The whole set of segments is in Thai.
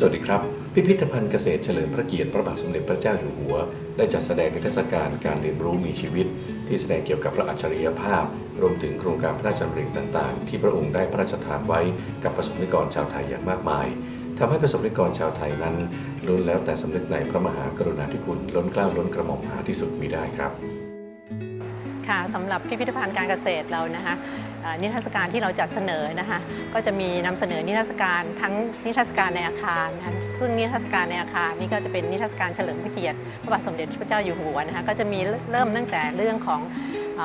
สวัสดีครับ พิพิธภัณฑ์เกษตรเฉลิมพระเกียรติพระบาทสมเด็จพระเจ้าอยู่หัว ได้จัดแสดงนิทรรศการการเรียนรู้มีชีวิต ที่แสดงเกี่ยวกับพระอัจฉริยภาพ รวมถึงโครงการพระราชดำริต่างๆ ที่พระองค์ได้พระราชทานไว้กับประสบนิกรชาวไทยอย่างมากมายทำให้ประสบนิกรชาวไทยนั้นล้วนแล้วแต่สำนึกในพระมหากรุณาธิคุณล้นเกล้าล้นกระหม่อมหาที่สุดมิได้ครับ ค่ะสำหรับพิพิธภัณฑ์การเกษตรเรานะคะ นิทรรศการที่เราจัดเสนอนะคะก็จะมีนำเสนอนิทรรศการทั้งนิทรรศการในอาคารนะคะ ซึ่งนิทรรศการในอาคารนี่ก็จะเป็นนิทรรศการเฉลิมพระเกียรติพระบาทสมเด็จพระเจ้าอยู่หัวนะคะก็จะมีเริ่มตั้งแต่เรื่องของ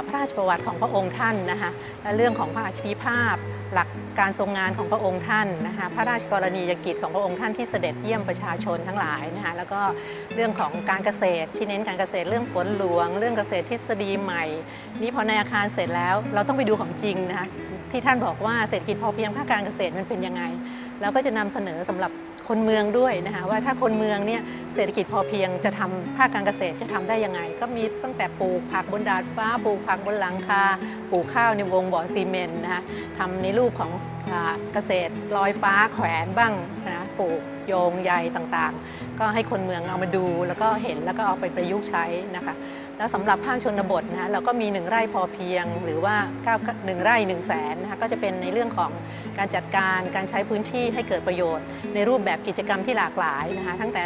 พระราชประวัติของพระองค์ท่านนะคะและเรื่องของพระอัจฉริภาพ หลักการทรงงานของพระองค์ท่านนะคะพระราชกรณียกิจของพระองค์ท่านที่เสด็จเยี่ยมประชาชนทั้งหลายนะคะแล้วก็เรื่องของการเกษตรที่เน้นการเกษตรเรื่องฝนหลวง เรื่องเกษตรทฤษฎีใหม่ นี่พอในอาคารเสร็จแล้วเราต้องไปดูของจริงนะคะที่ท่านบอกว่าเศรษฐกิจพอเพียงภาคการเกษตรมันเป็นยังไงเราก็จะนำเสนอสำหรับ คนเมืองด้วยนะคะว่าถ้าคนเมืองเนี่ยเศรษฐกิจพอเพียงจะทำภาคการเกษตรจะทำได้ยังไง ก็มีตั้งแต่ปลูกผักบนดาดฟ้าปลูกผักบนหลังคาปลูกข้าวในวงบ่อซีเมนต์นะคะทำในรูปของอเกษตรลอยฟ้าแขวนบ้างนะ ปลูกโยงใยต่างๆ ก็ให้คนเมืองเอามาดูแล้วก็เห็นแล้วก็เอาไปประยุกต์ใช้นะคะแล้วสำหรับภาคชนบทนะคะเราก็มีหนึ่งไร่พอเพียง หรือว่า9หนึ่งไร่1นึ่งแสนนะคะก็จะเป็นในเรื่องของการจัดการการใช้พื้นที่ให้เกิดประโยชน์ ในรูปแบบกิจกรรมที่หลากหลายนะคะตั้งแต่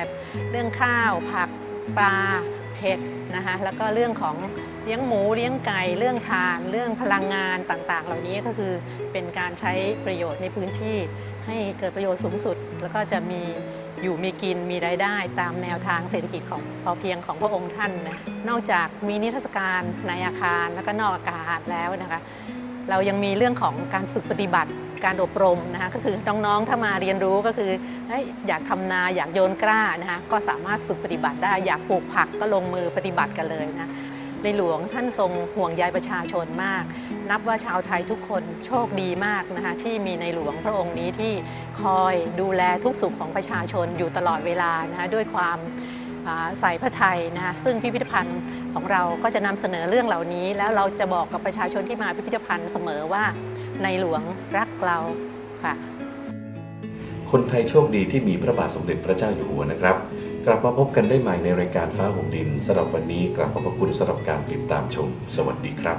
เรื่องข้าวผักปลา เห็ดนะคะแล้วก็เรื่องของเลี้ยงหมูเลี้ยงไก่เรื่องทานเรื่องพลังงานต่างๆ เหล่านี้ก็คือเป็นการใช้ประโยชน์ในพื้นที่ให้เกิดประโยชน์สูงสุด แล้วก็จะมีอยู่มีกินมีรายได้ตามแนวทางเศรษฐกิจของพอเพียงของพระองค์ท่านนะนอกจากมีนิทรรศการในอาคารแล้วก็นอกอาคารแล้วนะคะ เรายังมีเรื่องของการฝึกปฏิบัติ การอบรมนะคะก็คือน้องๆถ้ามาเรียนรู้ก็คืออยากทำนาอยากโยนกล้านะคะก็สามารถฝึกปฏิบัติได้ อยากปลูกผักก็ลงมือปฏิบัติกันเลยนะในหลวงท่านทรงห่วงใยประชาชนมาก นับว่าชาวไทยทุกคนโชคดีมากนะคะที่มีในหลวงพระองค์นี้ที่คอยดูแลทุกสุขของประชาชนอยู่ตลอดเวลานะคะด้วยความใส่พระทัยนะคะซึ่งพิพิธภัณฑ์ของเราก็จะนำเสนอเรื่องเหล่านี้ แล้วเราจะบอกกับประชาชนที่มาพิพิธภัณฑ์เสมอว่า ในหลวงรักเราค่ะ คนไทยโชคดีที่มีพระบาทสมเด็จพระเจ้าอยู่หัวนะครับ กลับมาพบกันได้ใหม่ในรายการฟ้าหงดินสำหรับวันนี้กลับขอบพระคุณสำหรับการติดตามชม สวัสดีครับ